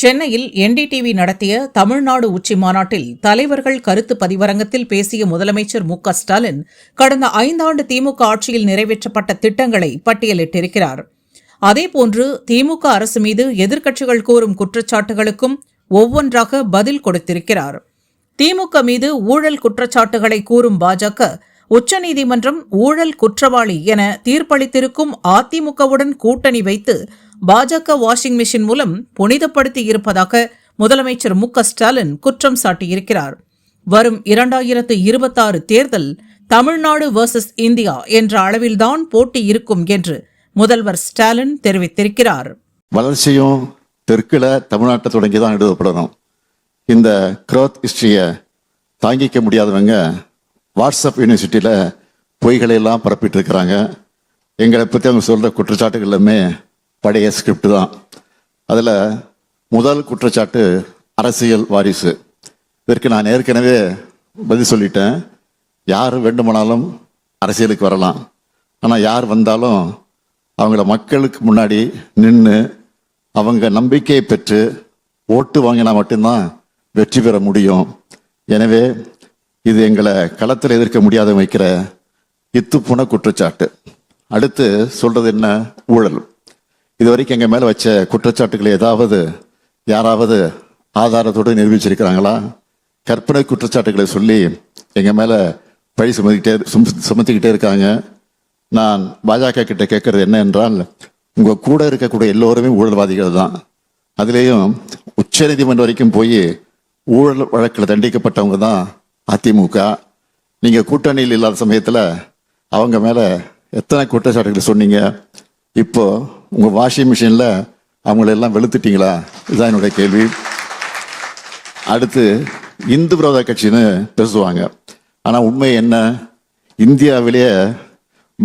சென்னையில் என்டிடிவி நடத்திய தமிழ்நாடு உச்சி மாநாட்டில் தலைவர்கள் கருத்து பதிவரங்கத்தில் பேசிய முதலமைச்சர் மு க ஸ்டாலின் கடந்த ஐந்தாண்டு திமுக ஆட்சியில் நிறைவேற்றப்பட்ட திட்டங்களை பட்டியலிட்டிருக்கிறார். அதேபோன்று திமுக அரசு மீது எதிர்க்கட்சிகள் கூறும் குற்றச்சாட்டுகளுக்கும் ஒவ்வொன்றாக பதில் கொடுத்திருக்கிறார். திமுக மீது ஊழல் குற்றச்சாட்டுகளை கூறும் பாஜக உச்சநீதிமன்றம் ஊழல் குற்றவாளி என தீர்ப்பளித்திருக்கும் அதிமுகவுடன் கூட்டணி வைத்து பாஜக வாஷிங் மிஷின் மூலம் புனிதப்படுத்தி இருப்பதாக முதலமைச்சர் மு ஸ்டாலின் குற்றம் சாட்டியிருக்கிறார். வரும் இரண்டாயிரத்து இருபத்தாறு தேர்தல் தமிழ்நாடு வர்சஸ் இந்தியா என்ற அளவில்தான் போட்டி இருக்கும் என்று முதல்வர் ஸ்டாலின் தெரிவித்திருக்கிறார். வளர்ச்சியும் தெற்குல தமிழ்நாட்டை தொடங்கி தான் எழுதப்படணும் இந்த க்ரோத் ஹிஸ்டரியை தாங்கிக்க முடியாதவங்க வாட்ஸ்அப் யூனிவர்சிட்டியில் பொய்களை எல்லாம் பரப்பிட்டு இருக்கிறாங்க. எங்களை பற்றி அவங்க சொல்கிற குற்றச்சாட்டுகள் எல்லாமே பழைய ஸ்கிரிப்ட் தான். அதில் முதல் குற்றச்சாட்டு அரசியல் வாரிசு. இதற்கு நான் ஏற்கனவே பதில் சொல்லிட்டேன். யார் வேண்டுமானாலும் அரசியலுக்கு வரலாம். ஆனால் யார் வந்தாலும் அவங்கள மக்களுக்கு முன்னாடி நின்று அவங்க நம்பிக்கையை பெற்று ஓட்டு வாங்கினா மட்டும்தான் வெற்றி பெற முடியும். எனவே இது எங்களை களத்தில் எதிர்க்க முடியாத வைக்கிற இத்துப்புன குற்றச்சாட்டு. அடுத்து சொல்றது என்ன? ஊழல். இது வரைக்கும் எங்கள் மேலே வச்ச குற்றச்சாட்டுகளை ஏதாவது யாராவது ஆதாரத்தோடு நிரூபிச்சிருக்கிறாங்களா? கற்பனை குற்றச்சாட்டுகளை சொல்லி எங்கள் மேலே பழி சுமத்திக்கிட்டே சும- சுமத்திக்கிட்டே இருக்காங்க. நான் பாஜக கிட்ட கேட்கறது என்ன என்றால் உங்கள் கூட இருக்கக்கூடிய எல்லோருமே ஊழல்வாதிகள் தான். அதுலேயும் உச்சநீதிமன்றம் வரைக்கும் போய் ஊழல் வழக்கில் தண்டிக்கப்பட்டவங்க தான் அதிமுக. நீங்கள் கூட்டணியில் இல்லாத சமயத்தில் அவங்க மேலே எத்தனை குற்றச்சாட்டுகள் சொன்னீங்க? இப்போது உங்கள் வாஷிங் மிஷினில் அவங்கள எல்லாம் வெளுத்துட்டீங்களா? இதுதான் என்னுடைய கேள்வி. அடுத்து இந்து விரோத கட்சின்னு பேசுவாங்க. ஆனால் உண்மை என்ன? இந்தியாவிலேயே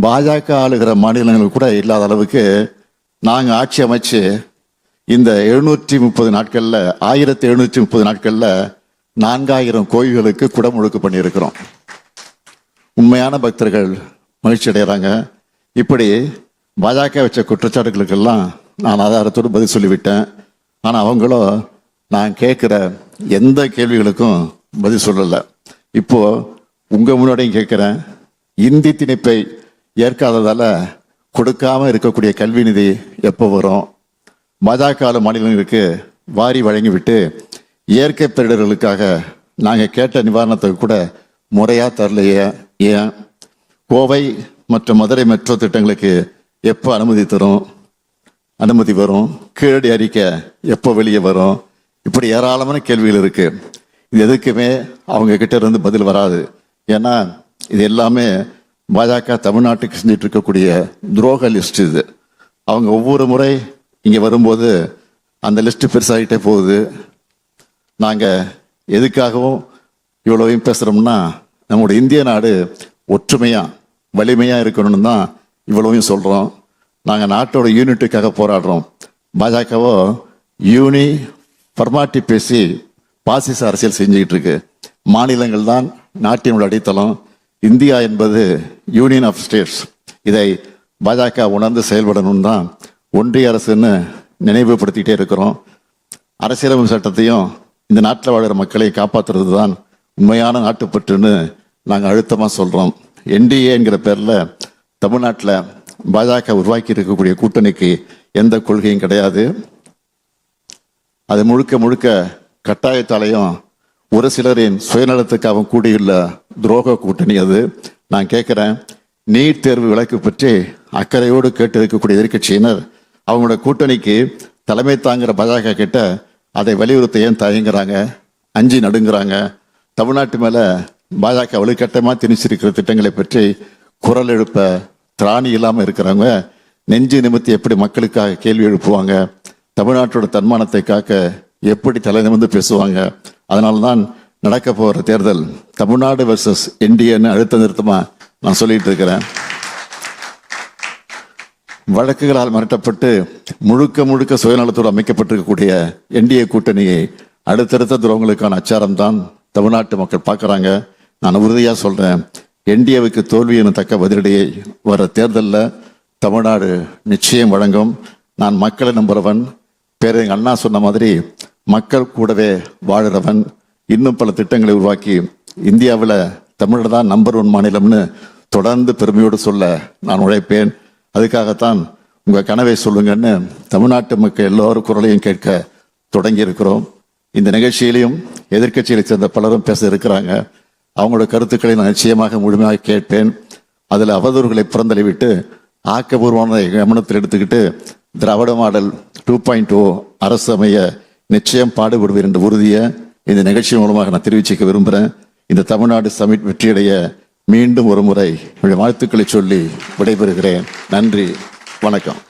பாஜக ஆளுகிற மாநிலங்கள் கூட இல்லாத அளவுக்கு நாங்கள் ஆட்சி அமைச்சு இந்த எழுநூற்றி முப்பது நாட்களில் ஆயிரத்தி எழுநூற்றி முப்பது நாட்களில் நான்காயிரம் கோயில்களுக்கு குடமுழுக்கு பண்ணியிருக்கிறோம். உண்மையான பக்தர்கள் மகிழ்ச்சி அடைகிறாங்க இப்படி பாஜக வச்ச குற்றச்சாட்டுகளுக்கெல்லாம் நான் ஆதாரத்தோடு பதில் சொல்லிவிட்டேன். ஆனால் அவங்களோ நான் கேட்குற எந்த கேள்விகளுக்கும் பதில் சொல்லலை. இப்போ உங்கள் முன்னாடியும் கேட்குறேன். இந்தி திணிப்பை ஏற்காததால் கொடுக்காமல் இருக்கக்கூடிய கல்வி நிதி எப்போ வரும்? பாஜக மாநிலங்களுக்கு வாரி வழங்கிவிட்டு இயற்கை பேரிடர்களுக்காக நாங்கள் கேட்ட நிவாரணத்தை கூட முறையாக தரலையே. ஏன்? கோவை மற்றும் மதுரை மெட்ரோ திட்டங்களுக்கு எப்போ அனுமதி தரும்? அனுமதி வரும். கீழடி அறிக்கை எப்போ வெளியே வரும்? இப்படி ஏராளமான கேள்விகள் இருக்குது இது எதுக்குமே அவங்க கிட்ட இருந்து பதில் வராது. ஏன்னா இது எல்லாமே பாஜக தமிழ்நாட்டுக்கு செஞ்சுட்டு இருக்கக்கூடிய துரோக லிஸ்ட் இது. அவங்க ஒவ்வொரு முறை இங்கே வரும்போது அந்த லிஸ்ட்டு பெருசாகிட்டே போகுது. நாங்கள் எதுக்காகவும் இவ்வளவையும் பேசுகிறோம்னா நம்முடைய இந்திய நாடு ஒற்றுமையாக வலிமையாக இருக்கணும்னு தான் இவ்வளவையும் சொல்கிறோம் நாங்கள் நாட்டோட யூனிட்டுக்காக போராடுறோம். பாஜகவோ யூனி பர்மாட்டி பேசி பாசிச அரசியல் செஞ்சுக்கிட்டு இருக்கு. மாநிலங்கள் தான் நாட்டினுடைய அடித்தளம். இந்தியா என்பது யூனியன் ஆஃப் ஸ்டேட்ஸ் இதை பாஜக உணர்ந்து செயல்படணும் தான் ஒன்றிய அரசுன்னு நினைவுபடுத்திக்கிட்டே இருக்கிறோம். அரசியலமைப்பு சட்டத்தையும் இந்த நாட்டில் வாழ்கிற மக்களை காப்பாற்றுறது தான் உண்மையான நாட்டுப்பற்றுன்னு நாங்கள் அழுத்தமாக சொல்கிறோம் என்டிஏங்கிற பேரில் தமிழ்நாட்டில் பாஜக உருவாக்கி இருக்கக்கூடிய கூட்டணிக்கு எந்த கொள்கையும் கிடையாது. அது முழுக்க முழுக்க கட்டாயத்தாலையும் ஒரு சிலரின் சுயநலத்துக்காகவும் கூடியுள்ள துரோக கூட்டணி அது. நான் கேட்குறேன் நீட் தேர்வு விலக்கு பற்றி அக்கறையோடு கேட்டு இருக்கக்கூடிய எதிர்கட்சியினர் அவங்களோட கூட்டணிக்கு தலைமை தாங்குகிற பாஜக கிட்ட அதை வலியுறுத்த ஏன் தயங்குறாங்க? அஞ்சி நடுங்குறாங்க. தமிழ்நாட்டு மேலே பாஜக வலுக்கட்டமாக திணிச்சிருக்கிற திட்டங்களை பற்றி குரல் எழுப்ப திராணி இல்லாமல் இருக்கிறவங்க நெஞ்சு நிமித்தி எப்படி மக்களுக்காக கேள்வி எழுப்புவாங்க தமிழ்நாட்டோட தன்மானத்தை காக்க எப்படி தலை நிமிர்ந்து பேசுவாங்க அதனால தான் நடக்க போகிற தேர்தல் தமிழ்நாடு வர்சஸ் என்டிஏன்னு அழுத்த நிறுத்தமாக நான் சொல்லிட்டு இருக்கிறேன். வழக்குகளால் மிரட்டப்பட்டு முழுக்க முழுக்க சுயநலத்தோடு அமைக்கப்பட்டிருக்கக்கூடிய என்டிஏ கூட்டணியை அடுத்தடுத்த துறவங்களுக்கான அச்சாரம் தான் தமிழ்நாட்டு மக்கள் பார்க்குறாங்க. நான் உறுதியாக சொல்கிறேன் என்டிஏவுக்கு தோல்வி என தக்க பதிலடியை வர தேர்தலில் தமிழ்நாடு நிச்சயம் வழங்கும். நான் மக்களை நம்புறவன். பேர் எங்கள் அண்ணா சொன்ன மாதிரி மக்கள் கூடவே வாழுறவன். இன்னும் பல திட்டங்களை உருவாக்கி இந்தியாவில் தமிழர் தான் நம்பர் ஒன் மாநிலம்னு தொடர்ந்து பெருமையோடு சொல்ல நான் உழைப்பேன். அதுக்காகத்தான் உங்கள் கனவை சொல்லுங்கன்னு தமிழ்நாட்டு மக்கள் எல்லோரும் குரலையும் கேட்க தொடங்கி இருக்கிறோம் இந்த நிகழ்ச்சியிலையும் எதிர்க்கட்சிகளை சேர்ந்த பலரும் பேச இருக்கிறாங்க. அவங்களோட கருத்துக்களை நான் நிச்சயமாக முழுமையாக கேட்பேன். அதில் அவதூறுகளை புறந்தள்ளிவிட்டு ஆக்கபூர்வமான கவனத்தில் எடுத்துக்கிட்டு Dravida model two point O அரசு அமைய நிச்சயம் பாடுபடுவேன் என்ற உறுதியை இந்த நிகழ்ச்சி மூலமாக நான் தெரிவிச்சிக்க விரும்புகிறேன். இந்த தமிழ்நாடு சமிட் வெற்றியடைய மீண்டும் ஒரு முறை என்னுடைய வாழ்த்துக்களை சொல்லி விடைபெறுகிறேன். நன்றி. வணக்கம்.